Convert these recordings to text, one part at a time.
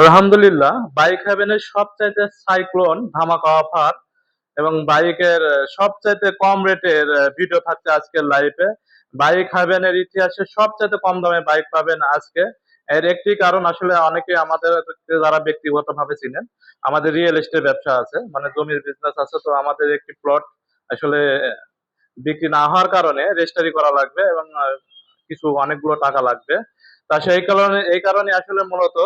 আলহামদুলিল্লাহ বাইক হ্যাভেনের সবচাইতে সাইক্লোন ধামাকা অফার এবং বাইকের সবচাইতে কম রেটের ভিডিও থাকছে আজকের লাইভে বাইক হ্যাভেনের ইতিহাসে সবচাইতে কম দামে বাইক পাবেন আজকে। এর একটি কারণ আসলে অনেকে আমাদের যারা ব্যক্তিগতভাবে চিনেন, আমাদের রিয়েল এস্টেট ব্যবসা আছে মানে জমির বিজনেস আছে, তো আমাদের একটি প্লট আসলে বিক্রি না হওয়ার কারণে রেজিস্টারি করা লাগবে এবং কিছু অনেকগুলো টাকা লাগবে। তা সেই কারণে, এই কারণে আসলে মূলত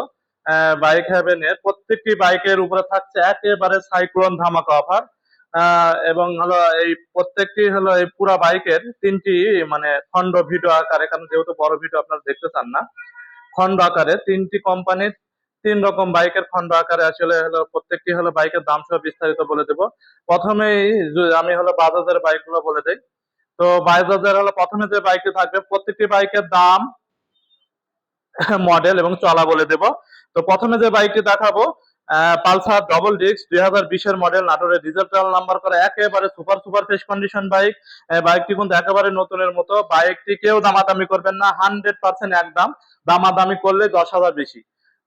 বাইক হ্যাভেনের প্রত্যেকটি বাইকের উপরে থাকছে একেবারে সাইক্লোন ধামাকা অফার এবং হলো এই প্রত্যেকটি হলো এই পুরা বাইকের তিনটি মানে খন্ড ভিডিও আকারে, কারণ যেহেতু বড় ভিডিও আপনারা দেখতে চান না খন্ড আকারে তিনটি কোম্পানির তিন রকম বাইকের খন্ড আকারে আসলে হলো প্রত্যেকটি হলো বাইকের দাম সহ বিস্তারিত বলে দেব। প্রথমেই আমি হলো বাজাজের বাইকগুলো বলে দেই। তো বাজাজের হলো প্রথমে যে বাইকটি থাকবে, প্রত্যেকটি বাইকের দাম মডেল এবং চলা বলে দেব। তো প্রথমে যে বাইকটি দেখাবো পালসার ডবল ডিস্ক দুই হাজার বিশের মডেল নাটোরের ডিজিটাল নাম্বার করা একেবারে super super fresh condition bike বাইকটি কিন্তু একেবারে নতুনের মতো। বাইকটি কেউ দামাদামি করবেন না হান্ড্রেড পার্সেন্ট একদম। দামাদামি করলে দশ হাজার বেশি।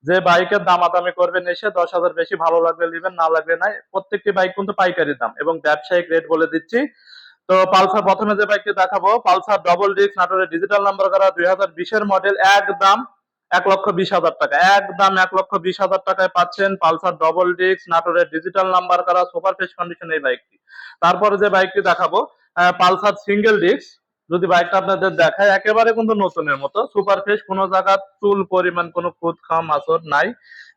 যে বাইকের দামাদামি করবেন এসে দশ হাজার বেশি ভালো লাগবে নেবেন, না লাগবে নাই। প্রত্যেকটি বাইক কিন্তু পাইকারি দাম এবং ব্যবসায়িক রেট বলে দিচ্ছি। তো পালসার প্রথমে যে বাইকটি দেখাবো, পালসার ডবল ডিস্ক নাটোরের ডিজিটাল নাম্বার করা দুই হাজার বিশের মডেল একদম এক লক্ষ বিশ হাজার টাকা। একদম এক লক্ষ বিশ হাজার টাকায় পাচ্ছেন পালসার ডবল ডিস্ক নাটোরের ডিজিটাল নাম্বার করা সুপার ফ্রেশ কন্ডিশন এই বাইকটি তারপরে যে বাইকটি দেখাবো পালসার সিঙ্গেল ডিস্ক যদি বাইকটা আপনাদের দেখায়, একেবারে কিন্তু নতুনের মতো। সুপার ফ্রেশ, কোনো জায়গা চুল পরিমাণ কোনো খুদ খাম আসর নাই।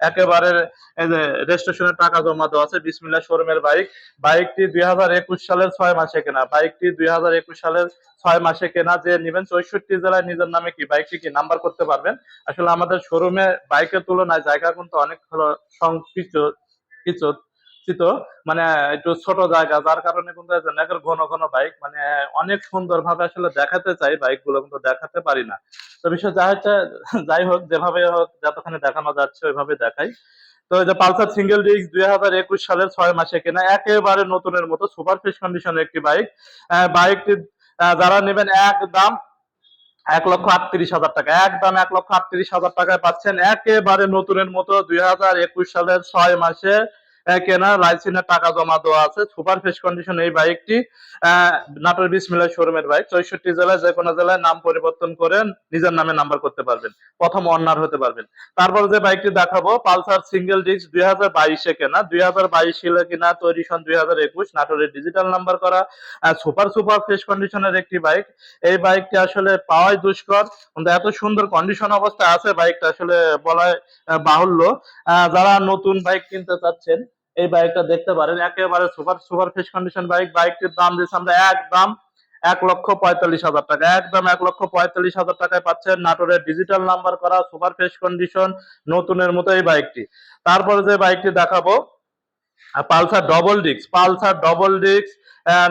একেবারে রেজিস্ট্রেশনের টাকা জমা দেওয়া আছে বিসমিল্লা শোরুমের বাইক। বাইকটি দুই হাজার একুশ সালের ছয় মাসে কেনা। বাইকটি দুই হাজার একুশ সালের ছয় মাসে কেনা। যে নেবেন চৌষট্টি জেলায় নিজের নামে কি, বাইকটি কি নাম্বার করতে পারবেন? আসলে আমাদের শোরুমে বাইকের তুলনায় জায়গা কিন্তু অনেক হলো সংকিচ কিছু মানে একটু ছোট জায়গা, যার কারণে কিন্তু ঘন ঘন বাইক মানে অনেক সুন্দর ভাবে আসলে দেখাতে চাই বাইকগুলো কিন্তু দেখাতে পারি না। তো বিষয় যা হচ্ছে, যাই হোক, যেভাবে হোক, যতখানি দেখানো যাচ্ছে, ওইভাবে দেখাই। তো এই যে পালসার সিঙ্গেল ডিস্ক দুই হাজার একুশ সালের ছয় মাসে কেনা, একেবারে নতুনের মতো সুপার ফ্রেশ কন্ডিশনের একটি বাইক বাইকটি যারা নেবেন একদম এক লক্ষ আটত্রিশ হাজার টাকা। একদম এক লক্ষ আটত্রিশ হাজার টাকায় পাচ্ছেন একেবারে নতুনের মতো দুই হাজার একুশ সালের ছয় মাসে। কেনা লাইসেন্সের টাকা জমা দেওয়া আছে। সুপার ফ্রেশ কন্ডিশন এই বাইকটি নাটোর বিসমিল্লা শোরুমের বাইক। চৌষট্টি জেলায় যে কোনো জেলায় নাম পরিবর্তন করে নিজের নামে নাম্বার করতে পারবেন। প্রথম অনার হতে পারবেন। তারপর যে বাইকটি দেখাবো পালসার সিঙ্গেল ডিস্ক দুই হাজার বাইশে কেনা। দুই হাজার বাইশ সালে কিনা তৈরি সন দুই হাজার একুশ। নাটোরের ডিজিটাল নাম্বার করা। সুপার সুপার ফ্রেশ কন্ডিশনের একটি বাইক। এই বাইকটি আসলে পাওয়াই দুষ্কর। এত সুন্দর কন্ডিশন অবস্থায় আছে বাইকটা আসলে আহ, বাহুল্য। যারা নতুন বাইক কিনতে চাচ্ছেন এই বাইকটা দেখতে পারেন, একেবারে super super fresh condition bike. বাইকটির দাম দিয়েছে আমরা একদম এক লক্ষ পঁয়তাল্লিশ হাজার টাকা। একদম এক লক্ষ পঁয়তাল্লিশ হাজার টাকায় পাচ্ছেন নাটোরের ডিজিটাল নাম্বার করা সুপার ফ্রেশ কন্ডিশন নতুনের মতো এই বাইকটি। তারপরে যে বাইকটি দেখাবো Pulsar double disc Pulsar double disc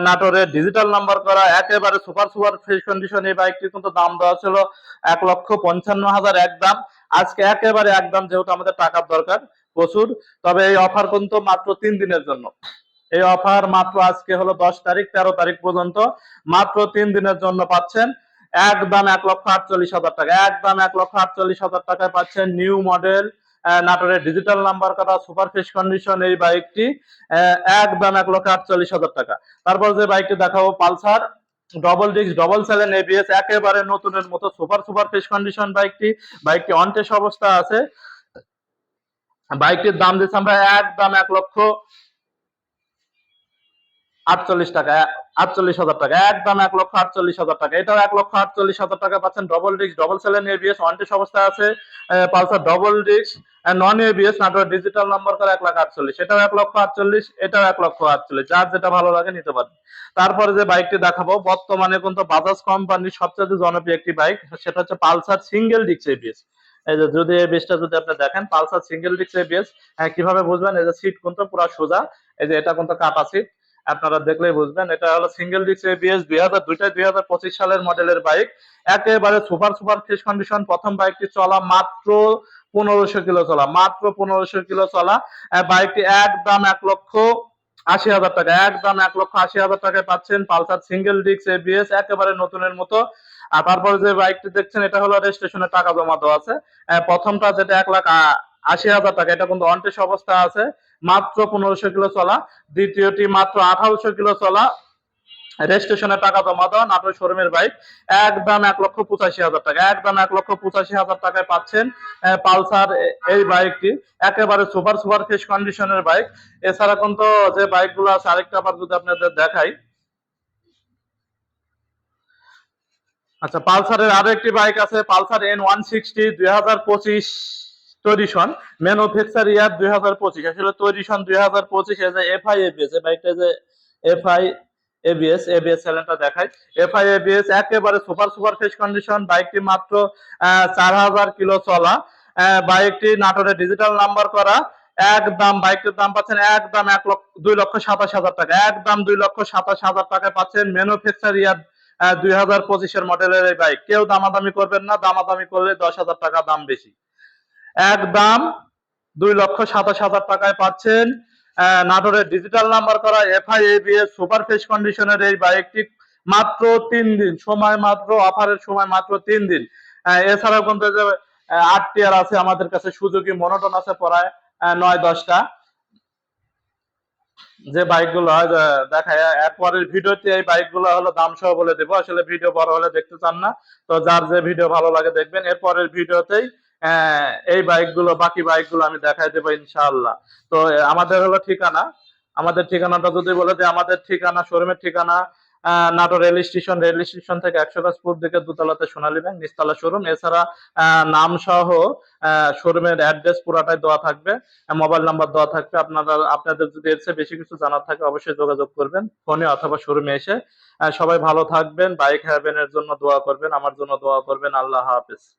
নাটোরের ডিজিটাল নাম্বার করা, একেবারে সুপার সুপার ফ্রেশ কন্ডিশন এই বাইকটি কিন্তু দাম দেওয়া ছিল এক লক্ষ পঞ্চান্ন হাজার একদম। আজকে একেবারে একদম যেহেতু আমাদের টাকার দরকার প্রচুর তবে এই অফার কিন্তু মাত্র তিন দিনের জন্য। এই অফার মাত্র আজকে হলো দশ তারিখ তেরো তারিখ পর্যন্ত। মাত্র তিন দিনের জন্য পাচ্ছেন একদম এক লক্ষ আটচল্লিশ হাজার টাকা। একদম এক লক্ষ আটচল্লিশ হাজার টাকায় পাচ্ছেন নিউ মডেল নাটোরের ডিজিটাল নাম্বার করা সুপার ফ্রেশ কন্ডিশন এই বাইকটি আহ, একদম এক লক্ষ আটচল্লিশ হাজার টাকা। তারপর যে বাইকটি দেখাবো পালসার ডবল ডিস্ক ডবল সেলেন এবিএস একেবারে নতুনের মতো সুপার সুপার ফ্রেশ কন্ডিশন বাইকটি বাইকটি অনটেস অবস্থা আছে। বাইকটির দাম দিচ্ছি আমরা একদম এক লক্ষ আটচল্লিশ টাকা, আটচল্লিশ হাজার টাকা, একদম এক লক্ষ আটচল্লিশ হাজার টাকা। এটাও এক লক্ষ আটচল্লিশ হাজার টাকা পাচ্ছেন ডবল ডিস্ক ডবল সেলেন এবিএস ওয়ান্টেস অবস্থায় আছে Pulsar double disc non ABS Natore digital number করে এক লাখ আটচল্লিশ। এটাও এক লক্ষ আটচল্লিশ, এটাও এক লক্ষ আটচল্লিশ। যার যেটা ভালো লাগে নিতে পারেন। তারপরে যে বাইকটি দেখাবো, বর্তমানে কিন্তু বাজাজ কোম্পানির সবচেয়ে জনপ্রিয় একটি বাইক, সেটা হচ্ছে পালসার সিঙ্গেল ডিস্ক এবিএস এই যদি এই বেসটা যদি আপনি দেখেন, পালসার সিঙ্গেল ডিস্ক এবিএস কীভাবে বুঝবেন? এই যে সিট কিন্তু পুরো সোজা। এই যে এটা কিন্তু কাটা সিট আপনারা দেখলেই বুঝবেন, এটা হলো সিঙ্গেল ডিস্ক এবিএস দুই হাজার দুইটা দুই হাজার পঁচিশ সালের মডেলের বাইক একেবারে সুপার সুপার ফ্রেশ কন্ডিশন প্রথম বাইকটি চলা মাত্র পনেরোশো কিলো চলা, মাত্র পনেরোশো কিলো চলা। বাইকটি একদম এক লক্ষ আশি হাজার টাকা। একদম এক লক্ষ আশি হাজার টাকায় পাচ্ছেন পালসার সিঙ্গেল ডিস্ক এবিএস একেবারে নতুনের মতো। আর তারপরে যে বাইকটি দেখছেন, এটা হলো রেজিস্ট্রেশনের টাকা জমা দেওয়া আছে। প্রথমটা যেটা এক লাখ আশি হাজার টাকা, এটা কিন্তু অনটেস অবস্থা আছে। মাত্র পনেরোশো কিলো চলা। দ্বিতীয়টি মাত্র আঠারোশো কিলো চলা। রেজিস্ট্রেশনের টাকা জমা দেওয়া নাটোর শোরুমের বাইক একদম এক লক্ষ পঁচাশি হাজার টাকা। একদম এক লক্ষ পঁচাশি হাজার টাকায় পাচ্ছেন পালসার এই বাইকটি একেবারে সুপার সুপার ফ্রেশ কন্ডিশনের বাইক এছাড়া কিন্তু যে বাইকগুলো আছে, আরেকটা আবার যদি আপনাদের দেখাই। আচ্ছা পালসারের আরও একটি বাইক আছে, পালসার এন ওয়ান সিক্সটি দুই হাজার পঁচিশ সন। ম্যানুফ্যাকচার ইয়ার দুই হাজার পঁচিশ। আসলে সন দুই হাজার পঁচিশ এফআই এবিএস এই বাইকটা যে এফআই এবিএস এবিএস চ্যানেলটা দেখায় এফআই এবিএস একেবারে সুপার সুপার ফ্রেশ কন্ডিশন বাইকটি মাত্র চার হাজার কিলো চলা। বাইকটি নাটোরে ডিজিটাল নাম্বার করা। একদম, বাইকটির দাম পাচ্ছেন একদম এক লক্ষ, দুই লক্ষ সাতাশ হাজার টাকা। একদম দুই লক্ষ সাতাশ হাজার টাকায় পাচ্ছেন ম্যানুফ্যাকচার ইয়ার দুই হাজার পঁচিশের মডেলের এই বাইক। কেউ দামাদামি করবেন না, দামাদামি করলে দশ হাজার টাকা দাম বেশি। একদম, দুই লক্ষ সাতাশ হাজার টাকায় পাচ্ছেন নাটোরের ডিজিটাল নাম্বার করা এফআই এবিএস সুপার ফ্রেশ কন্ডিশনের এই বাইকটি মাত্র তিন দিন, সময় মাত্র অফারের সময় মাত্র তিন দিন। এছাড়াও কিন্তু যে আট টিয়ার আছে আমাদের কাছে সুযোগী মনোটন আছে প্রায় নয় দশটা। যে বাইকগুলো দেখায়, এরপরের ভিডিওতে এই বাইকগুলো হলো দাম সহ বলে দেবো। আসলে ভিডিও বড় হলে দেখতে চান না, তো যার যে ভিডিও ভালো লাগে দেখবেন। এরপরের ভিডিওতেই এই বাইকগুলো, বাকি বাইকগুলো আমি দেখাই দেবো ইনশাআল্লাহ। তো আমাদের হলো ঠিকানা। আমাদের ঠিকানাটা যদি বলে যে আমাদের ঠিকানা, শোরুমের ঠিকানা Natore rail station rail station থেকে একশো গাছ পূর্ব দিকে দুতলাতে সোনালী ব্যাংক নিচতলা শোরুম। এছাড়া নাম সহ শোরুমের অ্যাড্রেস পুরাটাই দেওয়া থাকবে মোবাইল নাম্বার দেওয়া থাকবে। আপনারা, আপনাদের যদি এর চেয়ে বেশি কিছু জানার থাকে, অবশ্যই যোগাযোগ করবেন, ফোনে অথবা শোরুমে এসে। সবাই ভালো থাকবেন, বাইক হ্যাভেনের জন্য দোয়া করবেন, আমার জন্য দোয়া করবেন। আল্লাহ হাফেজ।